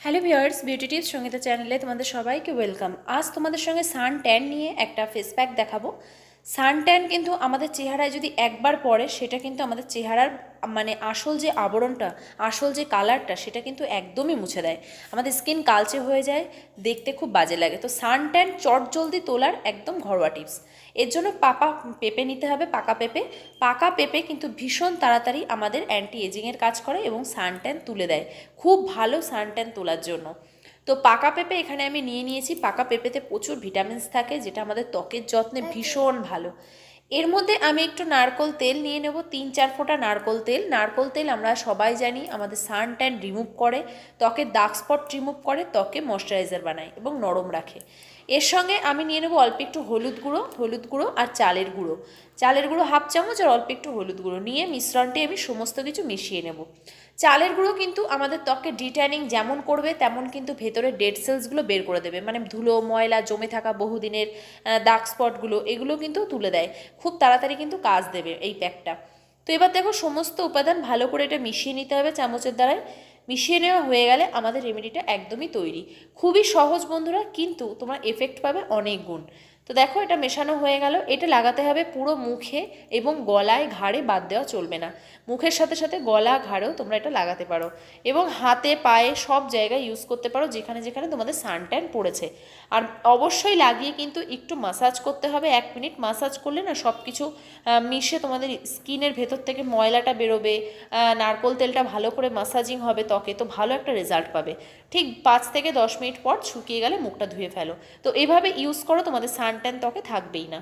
Hello viewers beauty tips Sangeeta চ্যানেলে তোমাদের সবাইকে ওয়েলকাম। আজ তোমাদের সঙ্গে সান ট্যান নিয়ে একটা ফেস প্যাক দেখাবো। সান ট্যান কিন্তু আমাদের চেহারায় যদি একবার পড়ে, সেটা কিন্তু আমাদের চেহারার মানে আসল যে আবরণটা, আসল যে কালারটা, সেটা কিন্তু একদমই মুছে দেয়। আমাদের স্কিন কালচে হয়ে যায়, দেখতে খুব বাজে লাগে। তো সান ট্যান চট জলদি তোলার একদম ঘরোয়া টিপস। এর জন্য পাপা পেঁপে নিতে হবে, পাকা পেঁপে। পাকা পেঁপে কিন্তু ভীষণ তাড়াতাড়ি আমাদের অ্যান্টি এজিংয়ের কাজ করে এবং সান ট্যান তুলে দেয়। খুব ভালো সান ট্যান তোলার জন্য। তো পাকা পেঁপে এখানে আমি নিয়ে নিয়েছি। পাকা পেঁপেতে প্রচুর ভিটামিনস থাকে যেটা আমাদের ত্বকের যত্নে ভীষণ ভালো। এর মধ্যে আমি একটু নারকোল তেল নিয়ে নেব তিন চার ফোঁটা নারকোল তেল। নারকোল তেল আমরা সবাই জানি আমাদের সান ট্যান রিমুভ করে ত্বকের দাগ স্পট রিমুভ করে ত্বকে ময়শ্চারাইজার বানায় এবং নরম রাখে। এর সঙ্গে আমি নিয়ে নেব অল্প একটু হলুদ গুঁড়ো হলুদ গুঁড়ো আর চালের গুঁড়ো। চালের গুঁড়ো হাফ চামচ আর অল্প একটু হলুদ গুঁড়ো। নিয়ে মিশ্রণটি আমি সমস্ত কিছু মিশিয়ে নেব। চালের গুঁড়ো কিন্তু আমাদের ত্বকে ডিট্যানিং যেমন করবে, তেমন কিন্তু ভেতরে ডেড সেলসগুলো বের করে দেবে। মানে ধুলো, ময়লা, জমে থাকা বহুদিনের দাগ স্পটগুলো এগুলো কিন্তু তুলে দেয়। খুব তাড়াতাড়ি কিন্তু কাজ দেবে এই প্যাকটা তো এবার দেখো সমস্ত উপাদান ভালো করে এটা মিশিয়ে নিতে হবে চামচের দ্বারায়। মিশিয়ে নেওয়া হয়ে গেলে আমাদের রেমেডিটা একদমই তৈরি। খুবই সহজ বন্ধুরা, কিন্তু তোমার এফেক্ট পাবে অনেক গুণ। তো দেখো এটা মেশানো হয়ে গেল। এটা লাগাতে হবে পুরো মুখে এবং গলায় ঘাড়ে বাদ দেওয়া চলবে না। মুখের সাথে সাথে গলা, ঘাড়েও তোমরা এটা লাগাতে পারো। এবং হাতে, পায়ে সব জায়গায় ইউজ করতে পারো, যেখানে যেখানে তোমাদের সানট্যান পড়েছে। আর অবশ্যই লাগিয়ে কিন্তু একটু মাসাজ করতে হবে, এক মিনিট মাসাজ করলে না সব কিছু মিশে তোমাদের স্কিনের ভেতর থেকে ময়লাটা বেরোবে নারকোল তেলটা ভালো করে মাসাজিং হবে ত্বকে, তো ভালো একটা রেজাল্ট পাবে। ঠিক পাঁচ থেকে দশ মিনিট পর শুকিয়ে গেলে মুখটা ধুয়ে ফেলো। তো এইভাবে ইউজ করো, তোমাদের সানট্যান ত্বকে থাকবেই না।